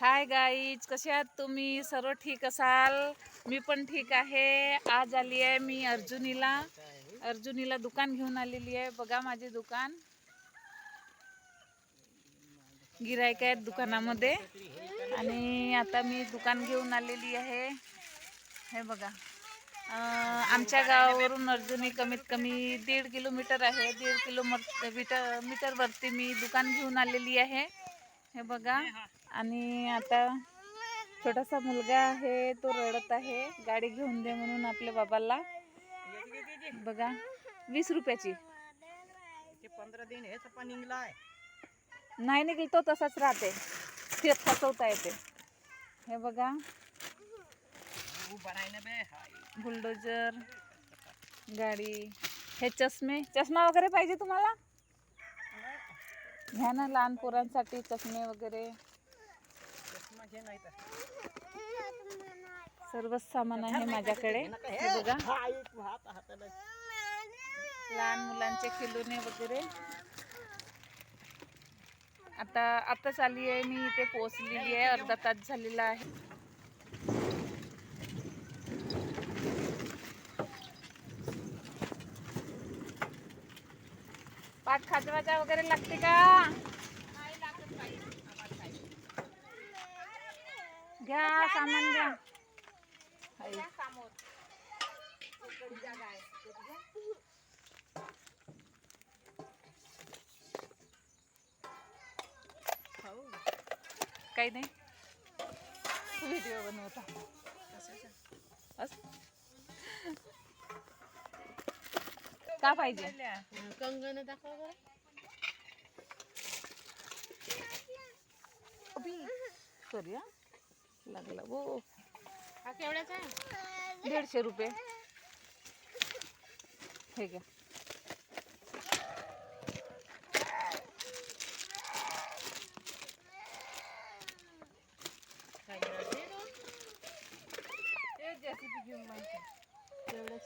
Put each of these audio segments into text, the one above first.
Hi guys कसे आहात तुम्ही? सर्व ठीक असाल? मी पण ठीक आहे. आज आली आहे मी अर्जुनीला. अर्जुनीला दुकान घेऊन आलेली आहे. बघा माझे दुकान. गिरायक आहेत दुकानामध्ये. आणि आता मी दुकान घेऊन आलेली आहे. हे बघा. आमच्या गावावरून अर्जुनी कमीत कमी दीड किलोमीटर आहे. दीड किलो मीटर मीटरवरती मी दुकान घेऊन आलेली आहे. हे बघा. आणि आता छोटासा मुलगा आहे तो रडत आहे. गाडी घेऊन दे म्हणून आपल्या बाबाला. बघा वीस रुपयाची. पंधरा दिन हे चपा निघलाय नाही निघेल तो तसाच राहते. ते फसवता येते. हे बघा. बुलडोजर गाडी. हे चष्मे. चष्मा वगैरे पाहिजे तुम्हाला? घ्या ना लहान पोरांसाठी चष्मे वगैरे. सर्वच सामान आहे माझ्याकडे. बघा. लहान मुलांचे खिलोने वगैरे आता आताच आली आहे मी इथे पोहोचलेली आहे अर्धा तास झालेला आहे पाठ खाजवायचा वगैरे लागते का? घ्या सामान घ्या. काही नाही. व्हिडिओ बनवता. का पाहिजे? कंगन दाखवा सॉरी हा. लागला. हो. हा केवढ्याचा? आहे दीडशे रुपये. हे घ्या.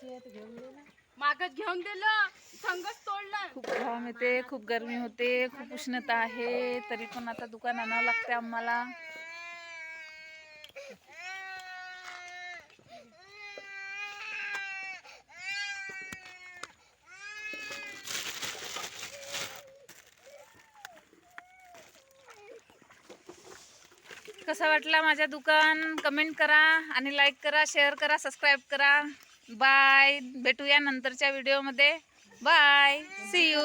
आहे घेऊन दे ना. मागच घेऊन दिलं संगच तोडलं. खूप घाम येते खूप गरमी होते खूप उष्णता आहे तरी पण आता दुकान आणावं लागते आम्हाला. कसा वाटला माझा दुकान? कमेंट करा आणि लाईक करा शेअर करा सबस्क्राईब करा. बाय. भेटूया नंतरच्या व्हिडिओमध्ये बाय. C you